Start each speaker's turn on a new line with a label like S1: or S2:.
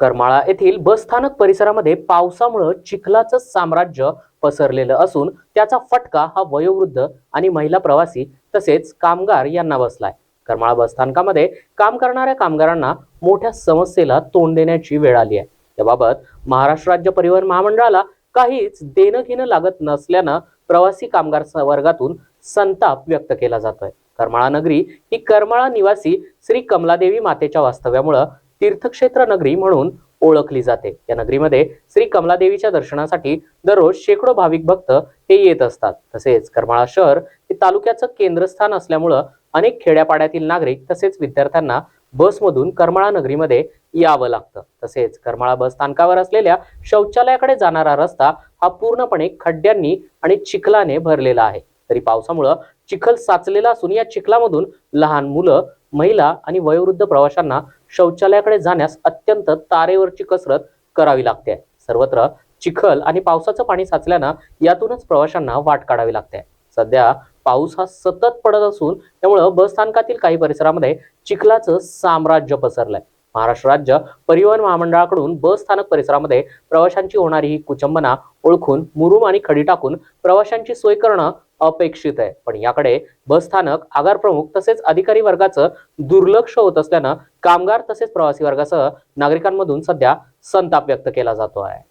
S1: करमाळा येथील बसस्थानक परिसरामध्ये पावसामुळं चिखलाचं साम्राज्य पसरलेलं असून त्याचा फटका हा वयोवृद्ध आणि महिला प्रवासी तसेच कामगार यांना बसलाय. करमाळा बसस्थानकामध्ये काम करणाऱ्या कामगारांना मोठ्या समस्येला तोंड देण्याची वेळ आली आहे. त्याबाबत महाराष्ट्र राज्य परिवहन महामंडळाला काहीच देणं घेणं लागत नसल्यानं प्रवासी कामगार वर्गातून संताप व्यक्त केला जातोय. करमाळा नगरी ही करमाळा निवासी श्री कमलादेवी मातेच्या वास्तव्यामुळं तीर्थक्षेत्र नगरी म्हणून ओळखली जाते. या नगरीमध्ये श्री कमलादेवीच्या दर्शनासाठी दररोज शेकडो भाविक भक्त हे येत असतात. तसेच करमाळा शहर हे तालुक्याचं केंद्रस्थान असल्यामुळं अनेक खेड्यापाड्यातील नागरिक तसेच विद्यार्थ्यांना बसमधून करमाळा नगरीमध्ये यावं लागतं. तसेच करमाळा बस स्थानकावर असलेल्या शौचालयाकडे जाणारा रस्ता हा पूर्णपणे खड्ड्यांनी आणि चिखलाने भरलेला आहे. तरी पावसामुळं चिखल साचलेला असून या चिखलामधून लहान मुलं महिला आणि वयोवृद्ध प्रवाशांना शौचालयाकडे जाण्यास अत्यंत तारेवरची कसरत करावी लागते. सर्वत्र चिखल आणि पावसाचं पाणी साचल्यानं यातूनच प्रवाशांना वाट काढावी लागते. सध्या पाऊस हा सतत पडत असून त्यामुळं बस स्थानकातील काही परिसरामध्ये चिखलाचं साम्राज्य पसरलंय. महाराष्ट्र राज्य परिवहन महामंडळाकडून बस स्थानक परिसरामध्ये प्रवाशांची होणारी ही कुचंबना ओळखून मुरुम आणि खडी टाकून प्रवाशांची सोय करणं अपेक्षित आहे. पण याकडे बस स्थानक आगार प्रमुख तसेच अधिकारी वर्गाचं दुर्लक्ष होत असल्यानं कामगार तसेच प्रवासी वर्गासह नागरिकांमधून सध्या संताप व्यक्त केला जातो आहे.